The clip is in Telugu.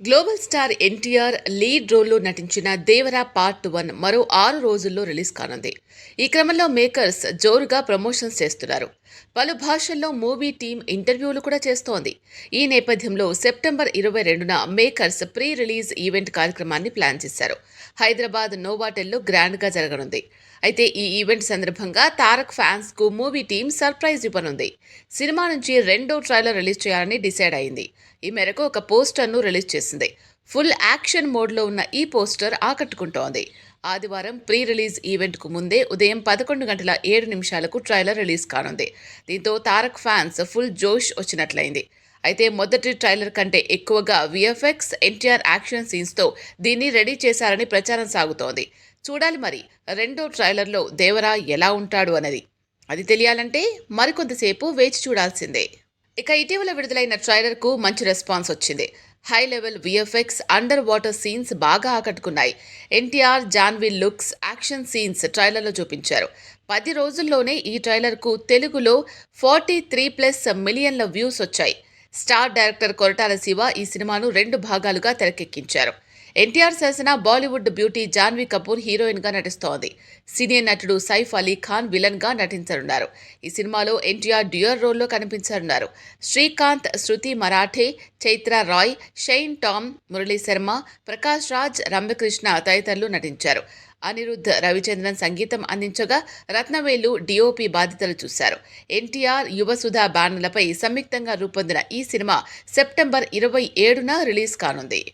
గ్లోబల్ స్టార్ ఎన్టీఆర్ లీడ్ రోల్లో నటించిన దేవరా పార్ట్ వన్ మరో ఆరు రోజుల్లో రిలీజ్ కానుంది. ఈ క్రమంలో మేకర్స్ జోరుగా ప్రమోషన్స్ చేస్తున్నారు. పలు భాషల్లో మూవీ టీం ఇంటర్వ్యూలు కూడా చేస్తోంది. ఈ నేపథ్యంలో సెప్టెంబర్ ఇరవై రెండున మేకర్స్ ప్రీ రిలీజ్ ఈవెంట్ కార్యక్రమాన్ని ప్లాన్ చేశారు. హైదరాబాద్ నోవాటెల్లో గ్రాండ్గా జరగనుంది. అయితే ఈ ఈవెంట్ సందర్భంగా తారక్ ఫ్యాన్స్కు మూవీ టీం సర్ప్రైజ్ ఇవ్వనుంది. సినిమా నుంచి రెండో ట్రైలర్ రిలీజ్ చేయాలని డిసైడ్ అయింది. ఈ మేరకు ఒక పోస్టర్ను రిలీజ్ చేసింది. ఫుల్ యాక్షన్ మోడ్లో ఉన్న ఈ పోస్టర్ ఆకట్టుకుంటోంది. ఆదివారం ప్రీ రిలీజ్ ఈవెంట్కు ముందే ఉదయం పదకొండు గంటల ఏడు నిమిషాలకు ట్రైలర్ రిలీజ్ కానుంది. దీంతో తారక్ ఫ్యాన్స్ ఫుల్ జోష్ వచ్చినట్లయింది. అయితే మొదటి ట్రైలర్ కంటే ఎక్కువగా విఎఫ్ఎక్స్ ఎన్టీఆర్ యాక్షన్ సీన్స్తో దీన్ని రెడీ చేశారని ప్రచారం సాగుతోంది. చూడాలి మరి రెండో ట్రైలర్లో దేవరా ఎలా ఉంటాడు అన్నది అది తెలియాలంటే మరికొంతసేపు వేచి చూడాల్సిందే. ఇక ఇటీవల విడుదలైన ట్రైలర్కు మంచి రెస్పాన్స్ వచ్చింది. High level VFX under water scenes బాగా ఆకట్టుకున్నాయి. NTR Janhvi looks action scenes ట్రైలర్లో చూపించారు. పది రోజుల్లోనే ఈ ట్రైలర్కు తెలుగులో ఫార్టీ త్రీ ప్లస్ మిలియన్ల వ్యూస్ వచ్చాయి. స్టార్ డైరెక్టర్ కొరటాల శివ ఈ సినిమాను రెండు భాగాలుగా తెరకెక్కించారు. ఎన్టీఆర్ సరసన బాలీవుడ్ బ్యూటీ జాన్వీ కపూర్ హీరోయిన్గా నటిస్తోంది. సీనియర్ నటుడు సైఫ్ అలీ ఖాన్ విలన్గా నటించనున్నారు. ఈ సినిమాలో ఎన్టీఆర్ డ్యూయర్ రోల్లో కనిపించనున్నారు. శ్రీకాంత్ శృతి మరాఠే చైత్ర రాయ్ షైన్ టామ్ మురళీ శర్మ ప్రకాష్ రాజ్ రమ్యకృష్ణ తదితరులు నటించారు. అనిరుద్ధ్ రవిచంద్రన్ సంగీతం అందించగా రత్నవేలు డిఓపి బాధ్యతలు చూశారు. ఎన్టీఆర్ యువసుధ బ్యానర్లపై సంయుక్తంగా రూపొందిన ఈ సినిమా సెప్టెంబర్ ఇరవై ఏడున రిలీజ్ కానుంది.